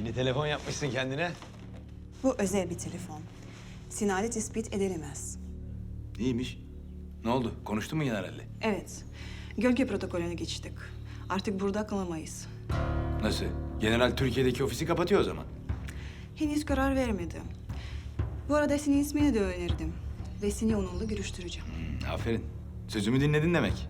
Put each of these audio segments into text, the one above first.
Yeni telefon yapmışsın kendine. Bu özel bir telefon. Sinyali tespit edilemez. İyiymiş. Ne oldu? Konuştun mu generalle? Evet, gölge protokolüne geçtik. Artık burada kalamayız. Nasıl? General Türkiye'deki ofisi kapatıyor o zaman. Henüz karar vermedim. Bu arada senin ismini de öğrenirdim. Ve seni onunla görüştüreceğim. Hmm, aferin. Sözümü dinledin demek.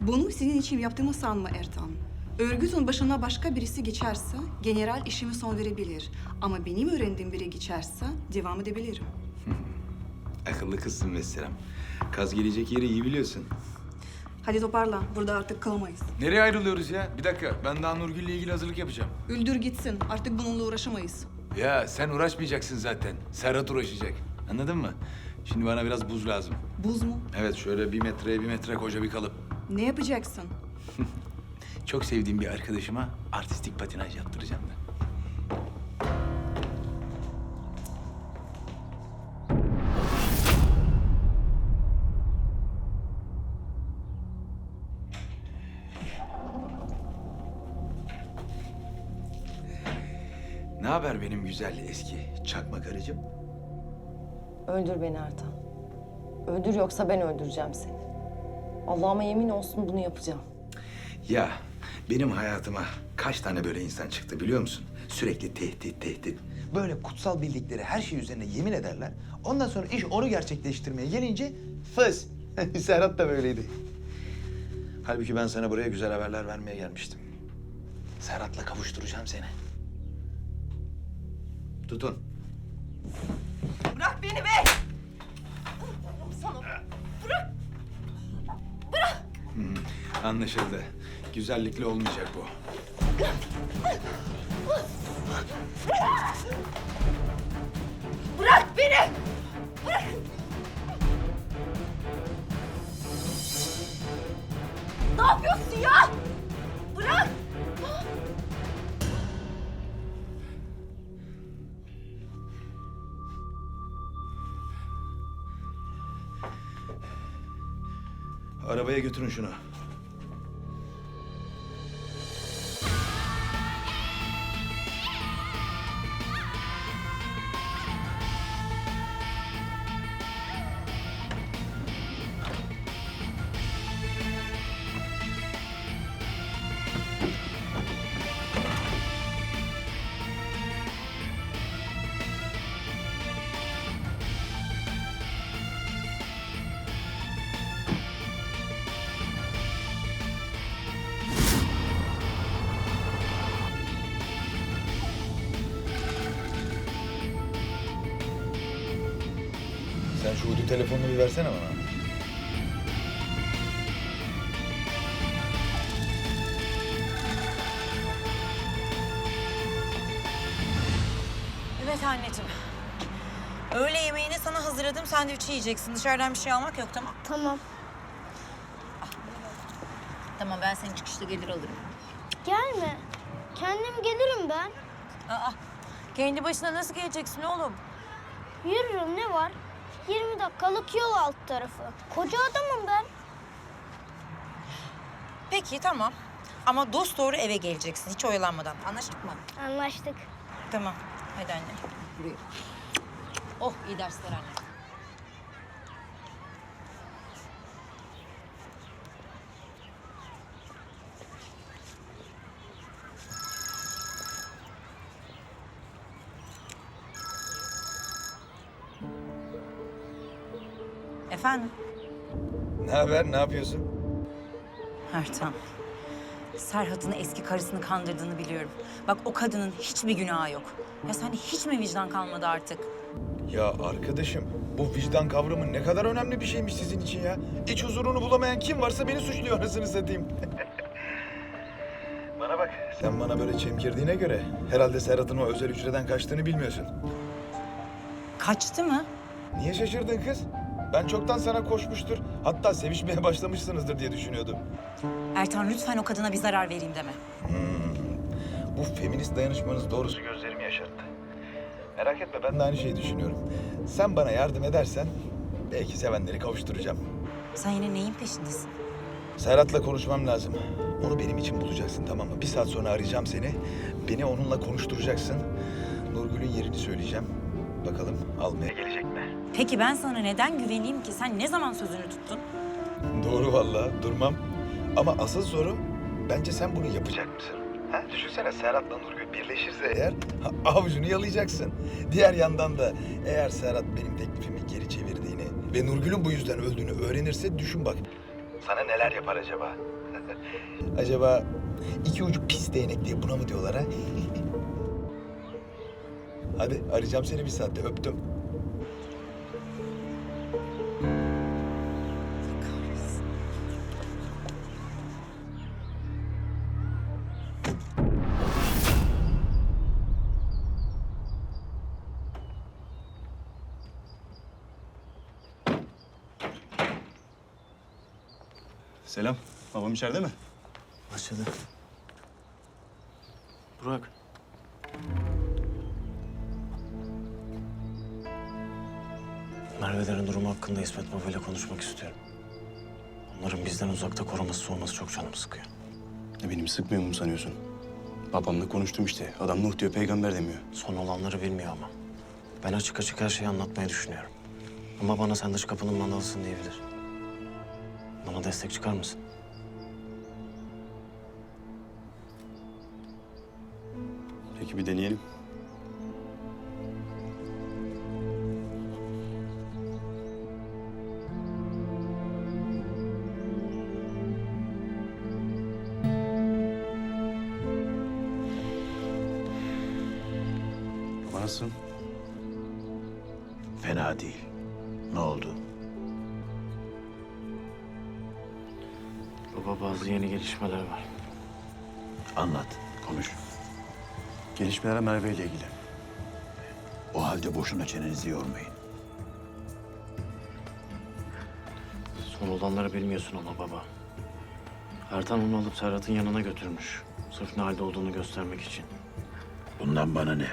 Bunu senin için yaptığımı sanma Ertan. Örgütün başına başka birisi geçerse general işimi son verebilir. Ama benim öğrendiğim biri geçerse devam edebilirim. Akıllı kızsın mesela. Kaz gelecek yeri iyi biliyorsun. Hadi toparla. Burada artık kalamayız. Nereye ayrılıyoruz ya? Bir dakika. Ben daha Nurgül'le ilgili hazırlık yapacağım. Öldür gitsin. Artık bununla uğraşamayız. Ya sen uğraşmayacaksın zaten. Serhat uğraşacak. Anladın mı? Şimdi bana biraz buz lazım. Buz mu? Evet şöyle bir metreye bir metre koca bir kalıp. Ne yapacaksın? Çok sevdiğim bir arkadaşıma artistik patinaj yaptıracağım da. Ne haber benim güzel eski çakma karıcığım? Öldür beni Ertan. Öldür yoksa ben öldüreceğim seni. Allah'ıma yemin olsun bunu yapacağım. Ya benim hayatıma kaç tane böyle insan çıktı biliyor musun? Sürekli tehdit, tehdit. Böyle kutsal bildikleri her şey üzerine yemin ederler. Ondan sonra iş onu gerçekleştirmeye gelince fıs. Serhat da böyleydi. Halbuki ben sana buraya güzel haberler vermeye gelmiştim. Serhat'la kavuşturacağım seni. Tutun. Bırak beni be! Anlaşıldı. Güzellikle olmayacak bu. Bırak beni! Bırak! Ne yapıyorsun ya? Bırak! Arabaya götürün şunu. Sen şu uydu telefonunu bir versene bana. Evet anneciğim. Öğle yemeğini sana hazırladım. Sandviç yiyeceksin. Dışarıdan bir şey almak yok tamam. Tamam. Tamam ben seni çıkışta gelir alırım. Gelme. Kendim gelirim ben. Aa, kendi başına nasıl geleceksin oğlum? Yürürüm ne var? 20 dakikalık yol alt tarafı. Koca adamım ben. Peki tamam. Ama dost doğru eve geleceksin. Hiç oyalanmadan. Anlaştık mı? Anlaştık. Tamam. Hadi anne. Buraya. Oh iyi dersler anne. Efendim? Ne haber? Ne yapıyorsun? Ertan. Serhat'ın eski karısını kandırdığını biliyorum. Bak o kadının hiçbir günahı yok. Ya sende hiç mi vicdan kalmadı artık? Ya arkadaşım, bu vicdan kavramı ne kadar önemli bir şeymiş sizin için ya. İç huzurunu bulamayan kim varsa beni suçluyor anasını satayım. bana bak. Sen bana böyle çemkirdiğine göre herhalde Serhat'ın o özel hücreden kaçtığını bilmiyorsun. Kaçtı mı? Niye şaşırdın kız? Ben çoktan sana koşmuştur. Hatta sevişmeye başlamışsınızdır diye düşünüyordum. Ertan lütfen o kadına bir zarar vereyim deme. Bu feminist dayanışmanız doğrusu gözlerimi yaşarttı. Merak etme ben de aynı şeyi düşünüyorum. Sen bana yardım edersen belki sevenleri kavuşturacağım. Sen yine neyin peşindesin? Serhat'la konuşmam lazım. Onu benim için bulacaksın tamam mı? Bir saat sonra arayacağım seni. Beni onunla konuşturacaksın. Nurgül'ün yerini söyleyeceğim. Bakalım almaya gelecek mi? Peki ben sana neden güveneyim ki? Sen ne zaman sözünü tuttun? Doğru vallahi durmam. Ama asıl soru bence sen bunu yapacak mısın? Ha? Düşünsene Serhat'la Nurgül birleşirse eğer avucunu yalayacaksın. Diğer yandan da eğer Serhat benim teklifimi geri çevirdiğini ve Nurgül'ün bu yüzden öldüğünü öğrenirse düşün bak. Sana neler yapar acaba? acaba iki ucu pis değnek diye buna mı diyorlar ha? Hadi arayacağım seni bir saatte öptüm. Selam. Babam içeride mi? Başladı. Burak. Merve'lerin durumu hakkında İsmet Baba ile konuşmak istiyorum. Onların bizden uzakta koruması olması çok canımı sıkıyor. Ne benim sıkmıyor mu sanıyorsun? Babamla konuştum işte. Adam Nuh diyor, peygamber demiyor. Son olanları bilmiyor ama. Ben açık açık her şeyi anlatmayı düşünüyorum. Ama bana sen dış kapının mandalısın diyebilir. Bana destek çıkar mısın? Peki bir deneyelim. Baba bazı yeni gelişmeler var. Anlat. Konuş. Gelişmeler Merve ile ilgili. O halde boşuna çenenizi yormayın. Son olanları bilmiyorsun ama baba. Ertan onu alıp Serhat'ın yanına götürmüş. Sırf ne halde olduğunu göstermek için. Bundan bana ne?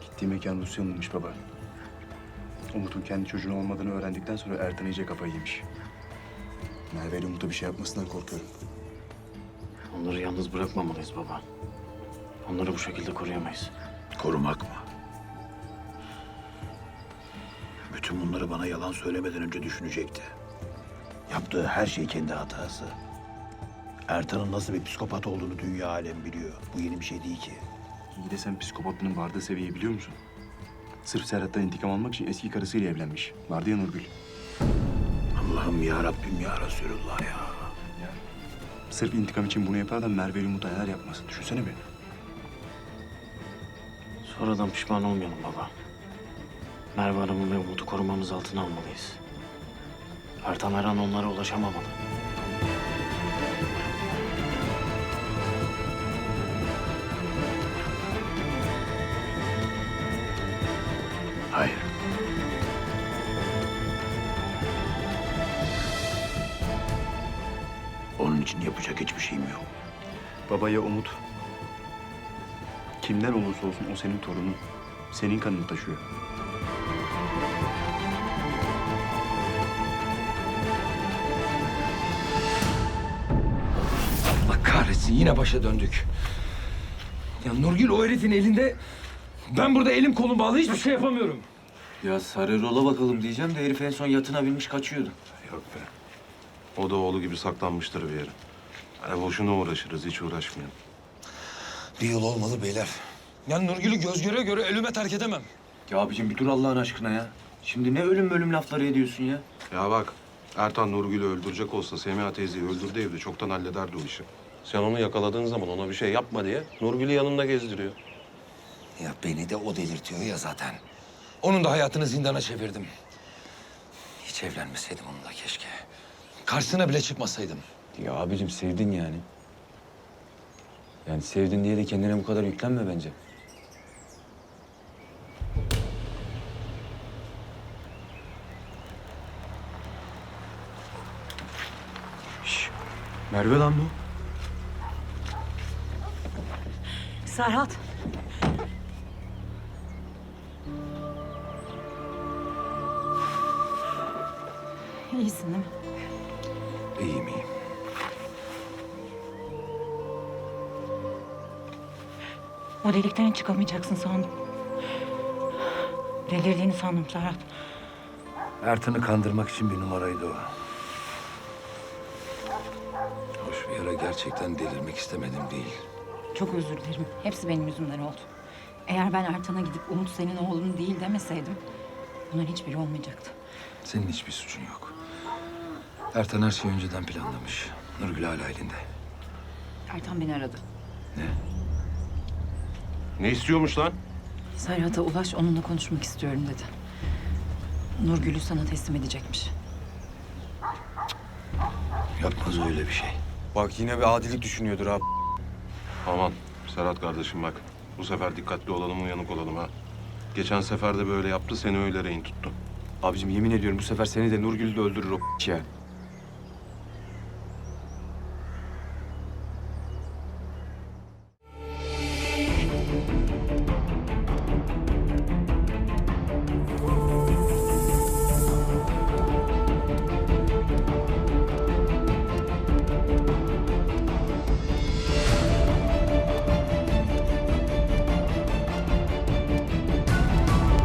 Gittiği mekan Rusya'nınmış baba. Umut'un kendi çocuğun olmadığını öğrendikten sonra Ertan iyice kafayı yemiş. Merve ile Umut'a bir şey yapmasından korkuyorum. Onları yalnız bırakmamalıyız baba. Onları bu şekilde koruyamayız. Korumak mı? Bütün bunları bana yalan söylemeden önce düşünecekti. Yaptığı her şey kendi hatası. Ertan'ın nasıl bir psikopat olduğunu dünya alem biliyor. Bu yeni bir şey değil ki. İyi de sen psikopatlığının vardığı seviyeyi biliyor musun? Sırf Serhat'tan intikam almak için eski karısıyla evlenmiş. Vardı ya Nurgül. Allah'ım ya Rabbim ya Resulullah ya. Sırf intikam için bunu yapar da Merve Umut'a neler yapmaz. Düşünsene bir. Sonradan pişman olmayalım baba. Merve Hanım'ı ve Umut'u korumamız altına almalıyız. Ertan her an onlara ulaşamamalı. Onun için yapacak hiçbir şeyim yok. Babaya Umut. Kimden olursa olsun o senin torunun. Senin kanını taşıyor. Allah kahretsin yine başa döndük. Ya Nurgül o herifin elinde... Ben burada elim kolum bağlı hiçbir şey yapamıyorum. Ya sarı rola bakalım diyeceğim de herif en son yatına binmiş kaçıyordu. Yok be. O da oğlu gibi saklanmıştır bir yere. Hani boşuna uğraşırız, hiç uğraşmayalım. Bir yol olmalı beyler. Ya Nurgül'ü göz göre göre ölüme terk edemem. Ya abicim bir dur Allah'ın aşkına ya. Şimdi ne ölüm ölüm lafları ediyorsun ya. Ya bak, Ertan Nurgül'ü öldürecek olsa Semiha teyzeyi öldürdü evde çoktan hallederdi o işi. Sen onu yakaladığın zaman ona bir şey yapma diye Nurgül'ü yanında gezdiriyor. Ya beni de o delirtiyor ya zaten. Onun da hayatını zindana çevirdim. Hiç evlenmeseydim onunla keşke. Karşısına bile çıkmasaydım. Ya abicim sevdin yani. Yani sevdin diye de kendine bu kadar yüklenme bence. Merve lan bu. Serhat. İyisin değil mi? İyiyim iyiyim. O delikten çıkamayacaksın sandım. Delirdiğini sandım Serhat. Ertan'ı kandırmak için bir numaraydı o. Hoş bir ara gerçekten delirmek istemedim değil. Çok özür dilerim. Hepsi benim yüzümden oldu. Eğer ben Ertan'a gidip Umut senin oğlun değil demeseydim... ...bunların hiçbiri olmayacaktı. Senin hiçbir suçun yok. Ertan her şeyi önceden planlamış. Nurgül hala elinde. Ertan beni aradı. Ne istiyormuş lan? Serhat'a ulaş onunla konuşmak istiyorum dedi. Nurgül'ü sana teslim edecekmiş. Yapmaz öyle bir şey. Bak yine bir adilik düşünüyordur abi. Aman Serhat kardeşim bak. Bu sefer dikkatli olalım, uyanık olalım ha. Geçen sefer de böyle yaptı, seni öyle rehin tuttu. Abicim yemin ediyorum bu sefer seni de Nurgül'ü de öldürür o ya.